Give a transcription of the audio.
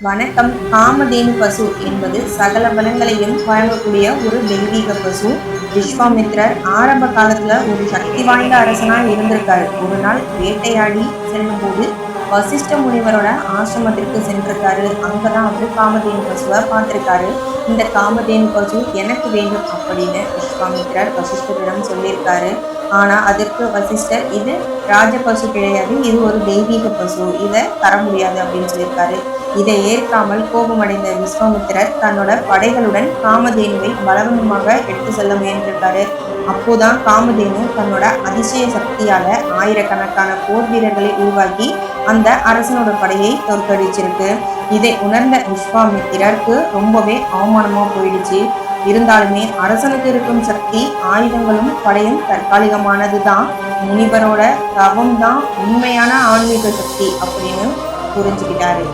வணக்கம். காமதேனு பசு என்பது சகல பலங்களையும் வழங்கக்கூடிய ஒரு தெய்வீக பசு. விஸ்வாமித்ரர் ஆரம்ப காலத்துல ஒரு சக்தி வாய்ந்த அரசனா இருந்திருக்காரு. ஒரு நாள் வேட்டையாடி செல்லும்போது வசிஷ்ட முனிவரோட ஆசிரமத்திற்கு சென்றிருக்காரு. அங்கதான் அவரு காமதேனு பசுவை பார்த்திருக்காரு. இந்த காமதேனு பசு எனக்கு வேண்டும் அப்படின்னு விஸ்வாமித்ரர் வசிஷ்டரிடம் சொல்லியிருக்காரு. ஆனால் அதற்கு வசிஷ்டர் இது ராஜ பசு கிடையாது இது ஒரு தெய்வீக பசு இதை தர முடியாது அப்படின்னு சொல்லியிருக்காரு. இதை ஏற்காமல் கோபமடைந்த விஸ்வாமித்திரர் தன்னோட படைகளுடன் காமதேனுவை பலவந்தமாக எடுத்து செல்ல முயன்றிருக்காரு. அப்போதான் காமதேனு தன்னோட அதிசய சக்தியால ஆயிரக்கணக்கான போர் வீரர்களை உருவாக்கி அந்த அரசனோட படையை தோற்கடிச்சிருக்கு. இதை உணர்ந்த விஸ்வாமித்திரருக்கு ரொம்பவே அவமானமா போயிடுச்சு. இருந்தாலுமே அரசனுக்கு இருக்கும் சக்தி ஆயுதங்களும் படையும் தற்காலிகமானது தான் முனிவரோட தவம் தான் உண்மையான ஆன்மீக சக்தி அப்படின்னு புரிஞ்சுக்கிட்டாரு.